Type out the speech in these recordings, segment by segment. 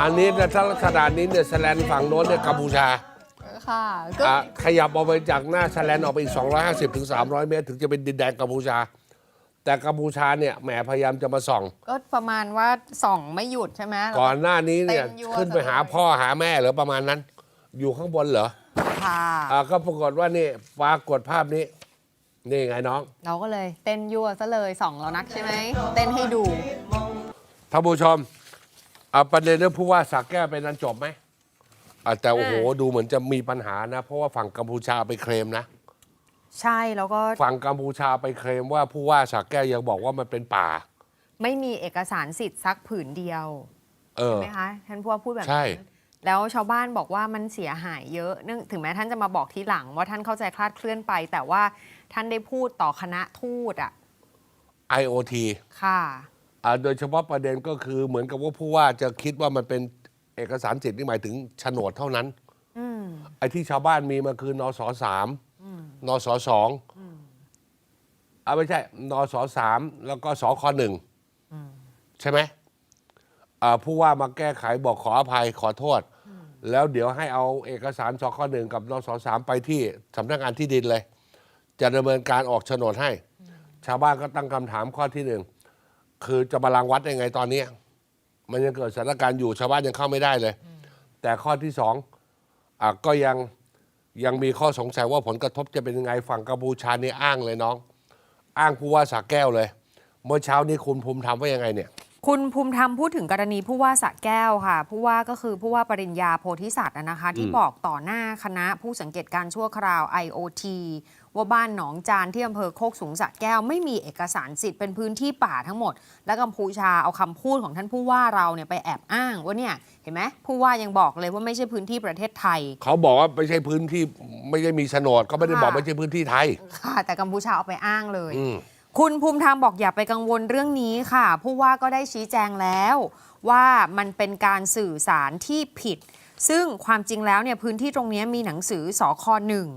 อันนี้เนี่ยถ้าลักษณะนี้เนี่ยสแลนฝั่งโน้นเนี่ยกัมพูชาค่ะก็อะขยับออกไปจากหน้าสแลนออกไปอีก 250ถึง300 เมตร ถึงจะเป็นดินแดนกัมพูชา แต่กัมพูชาเนี่ยแหมพยายามจะมาส่อง ก็ประมาณว่าส่องไม่หยุดใช่ไหม ก่อนหน้านี้เนี่ยเต็มยั่วขึ้นไปหาเลย พ่อหาแม่เหรือประมาณนั้น อยู่ข้างบนเหรอค่ะอ่าก็ปรากฏว่านี่ปรากฏภาพนี้ นี่ไงน้อง เราก็เลยเต้นยั่วซะเลยส่องเรานักใช่ไหมเต้นให้ดูท่านผู้ชม เอาประเด็นเรื่องผู้ว่าสักแก้วเป็นนั้นจบไหมอะแต่โอ้โหดูเหมือนจะมีปัญหานะ เพราะว่าฝั่งกัมพูชาไปเคลมนะ ใช่แล้วก็ฝั่งกัมพูชาไปเคลมว่าผู้ว่าสักแก้วยังบอกว่ามันเป็นป่า ไม่มีเอกสารสิทธิ์สักผืนเดียวเออใช่ไหมคะท่านผู้ว่าพูดแบบใช่นั้นแล้วชาวบ้านบอกว่ามันเสียหายเยอะเนื่องถึงแม้ท่านจะมาบอกทีหลังว่าท่านเข้าใจคลาดเคลื่อนไป แต่ว่าท่านได้พูดต่อคณะทูตอะ IoT ค่ะ อ่าโดยเฉพาะประเด็นก็คือเหมือนกับว่าผู้ว่าจะคิดว่ามันเป็นเอกสารสิทธิ์นี่หมายถึงโฉนดเท่านั้นอืมไอ้ที่ชาวบ้านมีมาคือนสสามนสสองอ่าไม่ใช่นสสามแล้วก็สคหนึ่งใช่ไหมอ่าผู้ว่ามาแก้ไขบอกขออภัยขอโทษ แล้วเดี๋ยวให้เอาเอกสารสคหนึ่งกับนสสามไปที่สำนักงานที่ดินเลย จะดำเนินการออกโฉนดให้ ชาวบ้านก็ตั้งคำถามข้อที่หนึ่ง คือจะมารังวัดยังไงตอนเนี้ยมันยังเกิดสถานการณ์อยู่ชาวบ้านยังเข้าไม่ได้เลย แต่ข้อที่สองอะก็ยังยังมีข้อสงสัยว่าผลกระทบจะเป็นยังไงฝั่งกัมพูชานี่อ้างเลยน้อง อ้างผู้ว่าสาแก้วเลย เมื่อเช้านี้คุณภูมิธรรมว่ายังไงเนี่ย คุณภูมิธรรมพูดถึงกรณีผู้ว่าสระแก้วค่ะ ผู้ว่าก็คือผู้ว่าปริญญาโพธิสัตว์อะนะคะ ที่บอกต่อหน้าคณะผู้สังเกตการณ์ชั่วคราว IoT ว่าบ้านหนองจานที่อำเภอโคกสูงสระแก้ว ไม่มีเอกสารสิทธิ์เป็นพื้นที่ป่าทั้งหมด และกัมพูชาเอาคำพูดของท่านผู้ว่าเราเนี่ยไปแอบอ้างว่าเนี่ยเห็นไหมผู้ว่ายังบอกเลยว่าไม่ใช่พื้นที่ประเทศไทย เขาบอกว่าไม่ใช่พื้นที่ไม่ได้มีโฉนดเขาไม่ได้บอกค่ะไม่ใช่พื้นที่ไทยค่ะแต่กัมพูชาเอาไปอ้างเลยอืม คุณภูมิธรรมบอกอย่าไปกังวลเรื่องนี้ค่ะ ผู้ว่าก็ได้ชี้แจงแล้ว ว่ามันเป็นการสื่อสารที่ผิด ซึ่งความจริงแล้วเนี่ยพื้นที่ตรงนี้มีหนังสือสอคหนึ่ง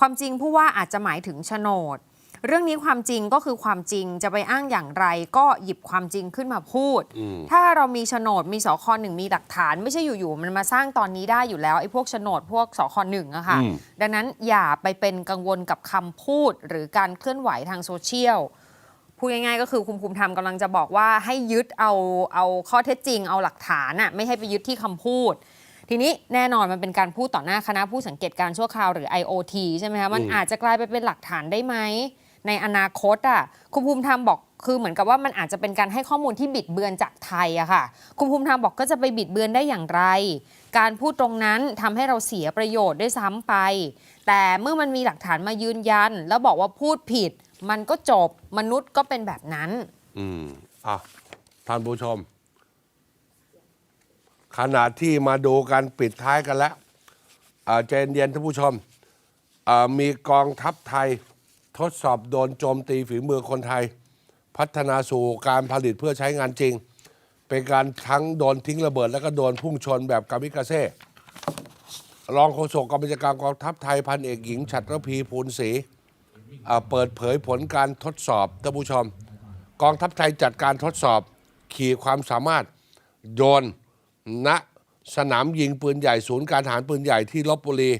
ความจริงผู้ว่าอาจจะหมายถึงโฉนด เรื่องนี้ความจริงก็คือความจริงจะไปอ้างอย่างไรก็หยิบความจริงขึ้นมาพูด ถ้าเรามีโฉนดมีสคหนึ่งมีหลักฐาน ไม่ใช่อยู่ๆมันมาสร้างตอนนี้ได้อยู่แล้วไอ้พวกโฉนดพวกสคหนึ่งอะค่ะอืมดังนั้นอย่าไปเป็นกังวลกับคำพูดหรือการเคลื่อนไหวทางโซเชียล พูดง่ายๆก็คือคุณภูมิธรรมกำลังจะบอกว่าให้ยึดเอาเอาข้อเท็จจริงเอาหลักฐานน่ะไม่ให้ไปยึดที่คำพูด ทีนี้แน่นอนมันเป็นการพูดต่อหน้าคณะผู้สังเกตการณ์ชั่วคราวหรือ IoT ใช่ไหมคะมันอืมอาจจะกลายไปเป็นหลักฐานได้ไหมในอนาคตอะคุณภูมิธรรมบอกคือเหมือนกับว่ามันอาจจะเป็นการให้ข้อมูลที่บิดเบือนจากไทยอะค่ะ คุณภูมิธรรมบอกก็จะไปบิดเบือนได้อย่างไร การพูดตรงนั้นทำให้เราเสียประโยชน์ด้วยซ้ำไป แต่เมื่อมันมีหลักฐานมายืนยัน แล้วบอกว่าพูดผิด มันก็จบมนุษย์ก็เป็นแบบนั้น อืมอะท่านผู้ชม ขณะที่มาดูกันปิดท้ายกันแล้วอ่าใจเย็นๆท่านผู้ชมอ่ามีกองทัพไทย ทดสอบโดนโจมตีฝีมือคนไทย พัฒนาสู่การผลิตเพื่อใช้งานจริง เป็นการทั้งโดนทิ้งระเบิด แล้วก็โดนพุ่งชนแบบกามิกาเซ่รองโฆษกกองบัญชาการกองทัพไทยพันเอกหญิงฉัตรพีภูลศรี เปิดเผยผลการทดสอบท่านผู้ชม กองทัพไทยจัดการทดสอบ ขี่ความสามารถโยนณสนามยิงปืนใหญ่ศูนย์การทหารปืนใหญ่ที่ลบบุรี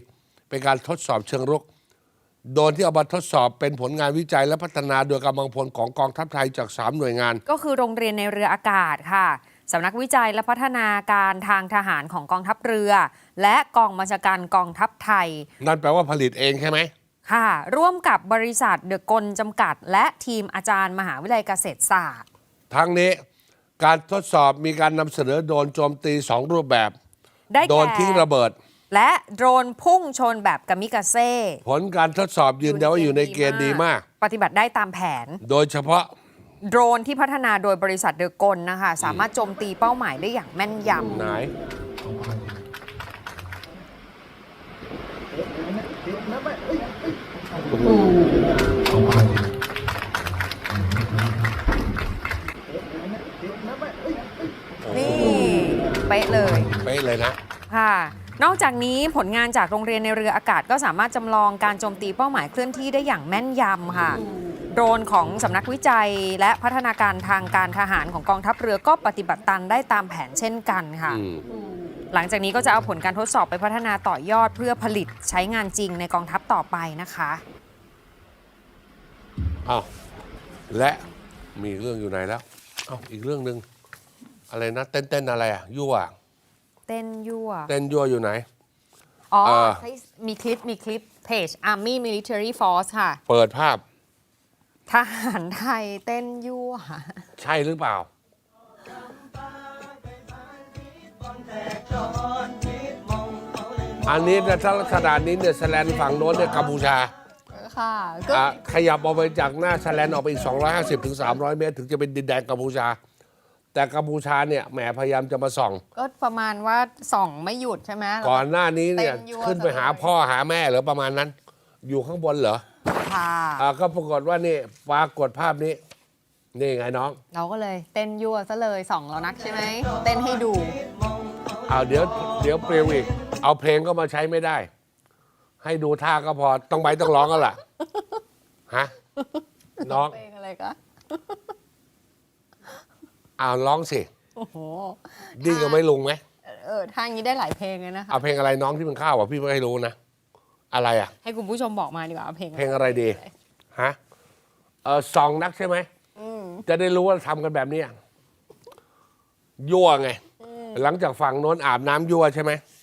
เป็นการทดสอบเชิงรุก โดนที่เอามาทดสอบเป็นผลงานวิจัยและพัฒนาโดยกำลังพลของกองทัพไทยจาก 3 หน่วยงาน ก็คือโรงเรียนในเรืออากาศค่ะสำนักวิจัยและพัฒนาการทางทหารของกองทัพเรือ และกองบัญชาการกองทัพไทย นั่นแปลว่าผลิตเองใช่ไหม ค่ะ ร่วมกับบริษัทเดอะกลจำกัด และทีมอาจารย์มหาวิทยาลัยเกษตรศาสตร์ ทั้งนี้การทดสอบมีการนำเสนอโดรนโจมตี2รูปแบบ ได้โดรนแก่ทิ้งระเบิด และโดรนพุ่งชนแบบกามิกาเซ่ผลการทดสอบยืนยันว่าอยู่ในเกณฑ์ดีมาก ปฏิบัติได้ตามแผน โดยเฉพาะโดรนที่พัฒนาโดยบริษัทเดอะกลนะคะ สามารถโจมตีเป้าหมายได้อย่างแม่นยำไหน นี่ เป๊ะเลยเป๊ะเลยนะ ค่ะ นอกจากนี้ผลงานจากโรงเรียนในเรืออากาศก็สามารถจำลองการโจมตีเป้าหมายเคลื่อนที่ได้อย่างแม่นยำค่ะโโดรนของสำนักวิจัยและพัฒนาการทางการทหารของกองทัพเรือก็ปฏิบัติตามได้ตามแผนเช่นกันค่ะ อืม หลังจากนี้ก็จะเอาผลการทดสอบไปพัฒนาต่อยอดเพื่อผลิตใช้งานจริงในกองทัพต่อไปนะคะ อ้าวและมีอีกเรื่องอยู่ไหนแล้วอ้าวอีกเรื่องหนึ่งอะไรนะเต้นเต้นอะไรอะยั่วเต้นยั่ว เต้นยั่วอยู่ไหน อ๋อเออใช้มีคลิปมีคลิปเพจ Army Military Force ค่ะ เปิดภาพทหารไทยเต้นยั่ว ใช่หรือเปล่า อันนี้เนยถ้าขนาดนี้เนี่ยสแลนฝั่งโน้นเนี่ยกัมพูชา ค่ะก็อะขยับออกไปจากหน้าสแลนออกไปอีก 250ถึง300 เมตร ถึงจะเป็นดินแดนกัมพูชา แต่กัมพูชาเนี่ยแหมพยายามจะมาส่อง ก็ประมาณว่าส่องไม่หยุดใช่ไหม ก่อนหน้านี้เนี่ยเต้นยั่วขึ้นไปหาพ่อหาแม่เหรอประมาณนั้น อยู่ข้างบนเหรอค่ะ อ่าก็ปรากฏว่านี่ปรากฏภาพนี้ นี่ไงน้อง เราก็เลยเต้นยั่วซะเลยส่องเรานักใช่ไหม เต้นให้ดู เอาเดี๋ยวเดี๋ยวเปลวอีก เอาเพลงก็มาใช้ไม่ได้ ให้ดูท่าก็พอต้องไปต้องร้องกันล่ะฮะน้องเพลงอะไรคะเอาร้องสิโอ้โหดิ้นก็ไม่ลุงไหมเออทางนี้ได้หลายเพลงเลยนะคะเอาเพลงอะไรน้องที่มันเข้าอะพี่ไม่รู้นะอะไรอะ ให้คุณผู้ชมบอกมาดีกว่าเอาเพลงเพลงอะไรดีฮะเออซองนักใช่ไหมจะได้รู้ว่าทำกันแบบเนี้ยยั่วไง หลังจากฝั่งโน้นอาบน้ำยั่วใช่ไหมค